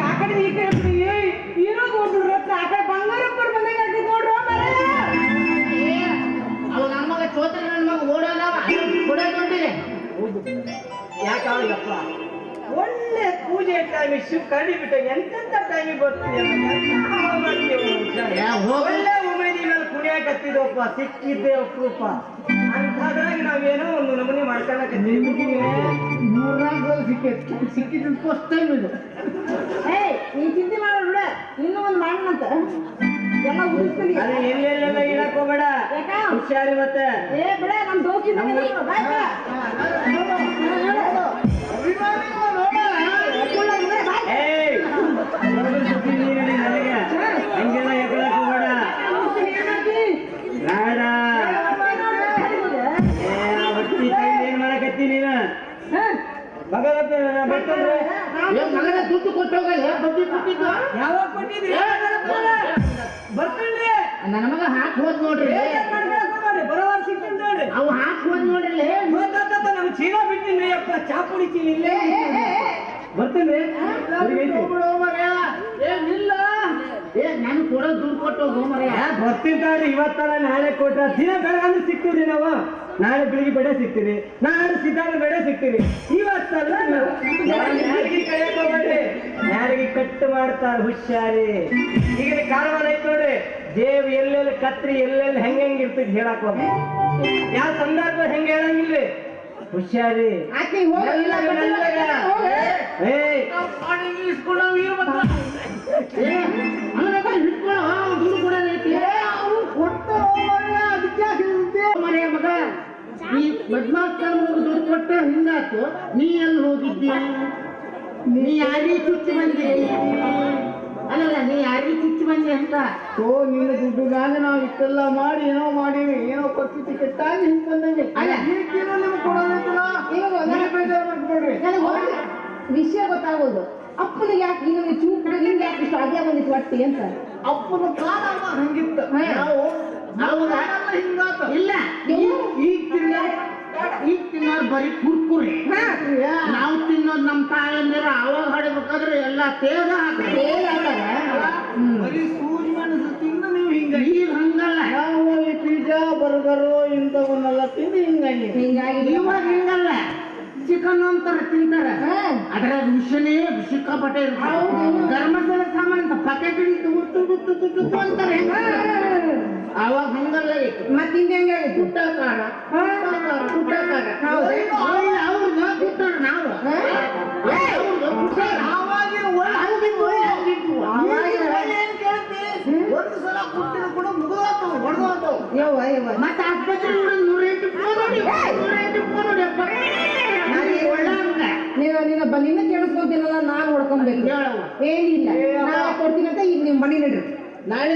ಆ ಕಡೆ ಈ ಕಡೆ ಬಿಡಿ. ಏಯ್, ಇರೋದು ಒಂದು ರತ್ನ ಆ ಕಡೆ ಬಂಗಾರಪ್ಪರ್ ಮನೆಗೆ ಹಾಕಿದ್ ನೋಡ್ರೋ ಮಾರಾಯ. ಅವ ನನ್ನ ಮಗ ಚೋತ್ರ ನನ್ನ ಮಗ ಓಡೋದವ ಕೊಡೋದಿಲ್ಲ ಯಾಕೆ ಒಳ್ಳೆ ಪೂಜೆ ಟೈಮಿಗೆ ಶಿವ್ ಕರಡಿ ಬಿಟ್ಟ ಎಂತೆಂತ ಟೈಮಿಗೆ ಬರ್ತೀಯ. ಒಳ್ಳೆ ಉಮೇದಿ ಮೇಲೆ ಕುಣಿಯಾಕತ್ತಿದವಪ್ಪ ಸಿಕ್ಕಿದ್ದೆ ಅಪ್ರೂಪ ಅಂಥದ್ರಾಗ ನಾವೇನೋ ಒಂದು ನಮೂನಿ ಮಾಡ್ಕೊಳಕತ್ತೀವಿ. ಮೂರ್ನಾಲ್ಕು ಸಿಕ್ಕಿದ್ದು ಫಸ್ಟ್ ಟೈಮ್ ಇದು. ಏಯ್ ನೀನ್ ಚಿಂತೆ ಮಾಡೋ ಬಿಡ. ಇನ್ನೂ ಒಂದು ಮಾಡೋಣಂತ ಎಲ್ಲ ಉಳಿಸ್ತೀನಿ ಅದು ಎಲ್ಲೆಲ್ಲೆಲ್ಲ ಇಡಕ್ ಹೋಗ್ಬೇಡ. ಯಾಕ? ಹುಷಾರಿ ಮತ್ತೆ ಏ ಬಿಡ ನಮ್ ದೋಸ್ತಿ ಬಾಯ್ ದುಡ್ಡು ಯಾವಾಗ ಕೊಟ್ಟಿದ್ರಿ ನನ್ನ ಮಗ ಹಾಕಿ ಹೋದ್ ನೋಡ್ರಿ ಸಿಗ್ತೀನಿ ನೋಡ್ರಿ ಅವು ಹಾಕಿ ಹೋದ್ ನೋಡ್ರಿ ಗೊತ್ತಾಗ್ತದ ನಮ್ ಚೀಲ ಬಿಟ್ಟಿನ್ರಿ ಅಪ್ಪ ಚಾಪುಡಿ ಚೀಲ ಇಲ್ಲೇ ಬರ್ತೀನಿ ಏ ನಿಲ್ಲ ಏ ನಾನು ದುಡ್ಡು ಕೊಟ್ಟು ಹೋಗೋ ಮರೆಯ ಇವತ್ತಾರ ನಾಳೆ ಕೊಟ್ಟ ದಿನ ಬೆಳಗಾದ್ರೆ ಸಿಗ್ತೀವ್ರಿ ನಾವು ನಾಳೆ ಬೆಳಿಗ್ಗೆ ಬೆಳೆ ಸಿಗ್ತೀರಿ ನಾಳೆ ಸಿದ್ಧಾಂತ ಬೆಳೆ ಸಿಗ್ತೀರಿ ಇವತ್ತಲ್ಲ. ಯಾರಿಗೆ ಕಟ್ ಹೋಗ್ಬೇಡ್ರಿ ಯಾರಿಗೆ ಕಟ್ಟು ಮಾಡ್ತಾರ ಹುಷಾರಿ? ಈಗ ಕಾರವಾರ ಐತ್ ನೋಡ್ರಿ. ದೇವ್ ಎಲ್ಲೆಲ್ಲಿ ಕತ್ರಿ ಎಲ್ಲೆಲ್ಲಿ ಹೆಂಗ್ ಹೆಂಗ್ ಇರ್ತೈತಿ ಹೇಳಕ್ ಹೋಗ ಯಾವ ಸಂದರ್ಭ ಹೆಂಗ್ ಹೇಳಂಗಿಲ್ರಿ? ಹುಷಾರಿ. ಆಕೆ ಈ ಬದ್ಮಾಸ್ ದುಡ್ಡು ಕೊಟ್ಟ ಹಿಂಗಾತು ನೀ ಎಲ್ಲಿ ಹೋಗಿದ್ದೀಯ ನೀ ಯಾರಿ ಚುಚ್ಚಿ ಬಂದಿ ಅಲ್ಲಲ್ಲ ನೀ ಯಾರಿ ಚುಚ್ಚಿ ಬಂದಿ ಅಂತ ಓ ನಿನ್ನ ದುಡ್ಡುಗಾಗ ನಾವು ಇಷ್ಟೆಲ್ಲ ಮಾಡಿ ಏನೋ ಮಾಡೀವಿ ಏನೋ ಪರಿಸ್ಥಿತಿ ಕೆಟ್ಟಾಗಿ ಹಿಂಗೆ ಬಂದಂಗೆ ಅಲ್ಲ. ನಿಮ್ಗೆ ಬೇಜಾರು ಮಾಡ್ಕೊಡ್ರಿ ನನಗೆ ವಿಷಯ ಗೊತ್ತಾಗೋದು ಅಪ್ಪನಿಗೆ ಯಾಕೆ ಹಿಂಗೆ ಚೂಪ್ ಹಿಂಗೆ ಯಾಕೆ ಇಷ್ಟು ಅದೇ ಬಂದಿತ್ತು ಒಟ್ಟಿ ಅಂತ ಅಪ್ಪನ ಕಾಲ ಹಂಗಿತ್ತು. ನಾವು ನಾವು ಹಿಂಗಾತ ಇಲ್ಲ ಈಗ ಈಗ ತಿನ್ನೋದು ಬರೀ ಕುರ್ಕುರಿ. ನಾವು ತಿನ್ನೋದು ನಮ್ಮ ತಾಯಂದಿರ ಅವಾಗ ಹಾಡಬೇಕಾದ್ರೆ ಎಲ್ಲ ಹಾಕಲ್ಲ? ಬರೀ ಸೂಜಿ ಮೆಣಸು ತಿಂದು ನೀವು ಹಿಂಗ ಈಗ ಹಂಗಲ್ಲ. ಯಾವ ಈ ಪಿಜ್ಜಾ ಬರ್ಗರು ಇಂಥವನ್ನೆಲ್ಲ ತಿಂದು ಹಿಂಗಾಗಿ. ಹಿಂಗಾಗಿ. ಇವಾಗ ಹಿಂಗಲ್ಲ. ಚಿಕನ್ ಅಂತಾರೆ ತಿಂತಾರ. ಅದರ ವಿಷನೇ ಸಿಕ್ಕಾಪಟ್ಟೆ ಇರುತ್ತೆ. ಧರ್ಮಸ್ಥಳ ಸಾಮಾನ್ ಅಂತ ಪಕೆಟ್ ಅಂತಾರೆ ಹೆಂಗ ಅವಾಗ ಹಂಗಲ್ಲ ಮತ್ತೆ ಹಿಂಗೆ ಹೆಂಗೆ ಆಗಿತ್ತು ಪುಟ್ಟ ಖಾರ ಹಾ. ಪುಟ್ಟ ಖಾರ ಹೌದು. ಅವ್ರನ್ನ ಪುಟ್ಟರು ನಾವು. ಮತ್ತೆ ಆಸ್ಪತ್ರೆ ನೂರೆಂಟು ಫೋನ್ ನೋಡಿ ನೂರೆಂಟು ಫೋನ್ ನೋಡಿ ಅಪ್ಪ. ನಾನು ಒಳ್ಳೆ ಹಂಗ ನೀನು ನೀನು ಕೇಳಿಸ್ಕೊತೀನಲ್ಲ ನಾನು ಹೊಡ್ಕೊಬೇಕು. ಏನಿಲ್ಲ. ನಾಳೆ ಕೊಡ್ತೀನಿ ಅಂತ ಈಗ ನಿಮ್ಮ ಮನೆ ನಡ್ರಿ ನಾಳೆ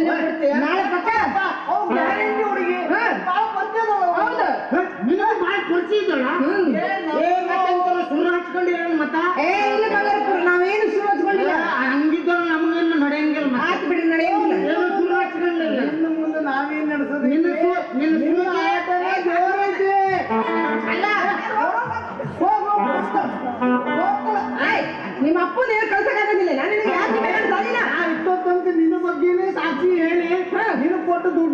ನಾಳೆ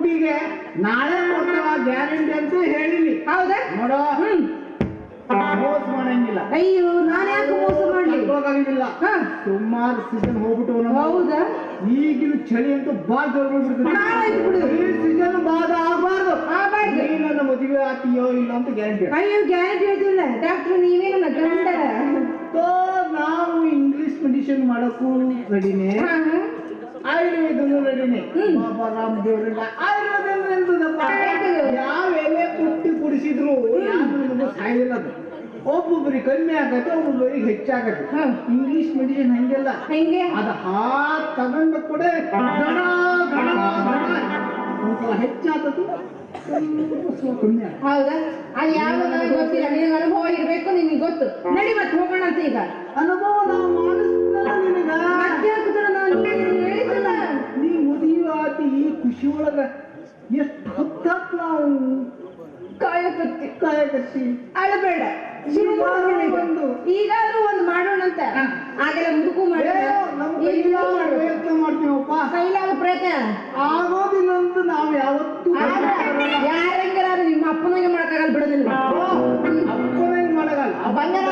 ದುಡ್ಡಿಗೆ ನಾಳೆ ಕೊಡ್ತಾವ ಗ್ಯಾರಂಟಿ ಅಂತ ಹೇಳಿಲಿ ಹೌದಾ? ನೋಡೋ. ಹ್ಮ್. ಮೋಸ ಮಾಡಂಗಿಲ್ಲ. ಅಯ್ಯೋ ನಾನು ಯಾಕೆ ಮೋಸ ಮಾಡ್ಲಿ? ಹೋಗಂಗಿಲ್ಲ ಸುಮಾರು ಸೀಸನ್ ಹೋಗ್ಬಿಟ್ಟು ಹೌದಾ? ಈಗಿನ ಚಳಿ ಅಂತೂ ಬಾಳ ಜೋರ್ ನಾಳಾಯ್ತು ಬಿಡು. ಈ ಸೀಸನ್ ಬಾಧ ಆಗ್ಬಾರ್ದು. ಆಗ್ಬಾರ್ದು. ನನ್ನ ಮದುವೆ ಆಗ್ತೀಯೋ ಇಲ್ಲ ಅಂತ ಗ್ಯಾರಂಟಿ ಅಯ್ಯೋ ಗ್ಯಾರಂಟಿ ಹೇಳ್ತಿಲ್ಲ ಡಾಕ್ಟರ್ ನೀವೇ ನನ್ನ ಗಂಡ ನಾವು ಇಂಗ್ಲಿಷ್ ಮೆಡಿಸಿನ್ ಮಾಡೋಕ್ಕೂ ರೆಡಿನೇ ಹಾ, ಹಾ. ಆಯುರ್ವೇದನು ರಾಮ ಹ್ಮ್. ಬಾಬಾ ರಾಮದೇವ್ರಲ್ಲ ಆಯುರ್ವೇದ ಯಾವ ಎಲೆ ಕುಟ್ಟಿ ಕುಡಿಸಿದ್ರು ಯಾರು ನಮಗೆ ಸಾಯಿಲ್ಲ ಅದು. ಒಬ್ಬೊಬ್ಬರಿಗೆ ಕಮ್ಮಿ ಆಗತ್ತೆ ಒಬ್ಬೊಬ್ಬರಿಗೆ ಹೆಚ್ಚಾಗತ್ತೆ. ಇಂಗ್ಲಿಷ್ ಮೆಡಿಸಿನ್ ಹಂಗೆಲ್ಲ. ಹೆಂಗೆ? ಅದ ಹಾ ತಗೊಂಡ ಕೂಡ ಒಂದ್ಸಲ ಹೆಚ್ಚಾದದು ಸ್ವಲ್ಪ ಕಮ್ಮಿ ಹೌದಾ? ಯಾವ್ದು ನನಗೆ ಗೊತ್ತಿಲ್ಲ. ನಿನಗೆ ಅನುಭವ ಇರ್ಬೇಕು ನಿನಗೆ ಗೊತ್ತು. ನಡಿ ಮತ್ತೆ ಹೋಗೋಣ ಅಂತ ಈಗ. ಅನುಭವ ನಾವು ಒಳಗ ಎಷ್ಟು ಹೊತ್ತಾತ್ ನಾವು ಕಾಯಕತ್ತಿ ಕಾಯ ಅಳಬೇಡ. ಒಂದು. ಈಗಾದ್ರೂ ಒಂದು ಮಾಡೋಣ ಅಂತ. ಆಗಲೇ ಮುದುಕು ಮಾಡಿ. ಪ್ರಯತ್ನ ಮಾಡ್ತೀವಪ್ಪ. ಕೈಲಾದ ಪ್ರಯತ್ನ. ಆಗೋದಿಲ್ಲ ಅಂತ ನಾವು ಯಾವತ್ತೂ ಯಾರಂಗಾರು ನಿಮ್ಮ ಅಪ್ಪನಿಗೆ ಮಾಡಕ್ಕಾಗಲ್ಲ ಬಿಡೋದಿಲ್ಲ. ಮಾಡಗಲ್ಲ ಆ ಬಂಗಾರ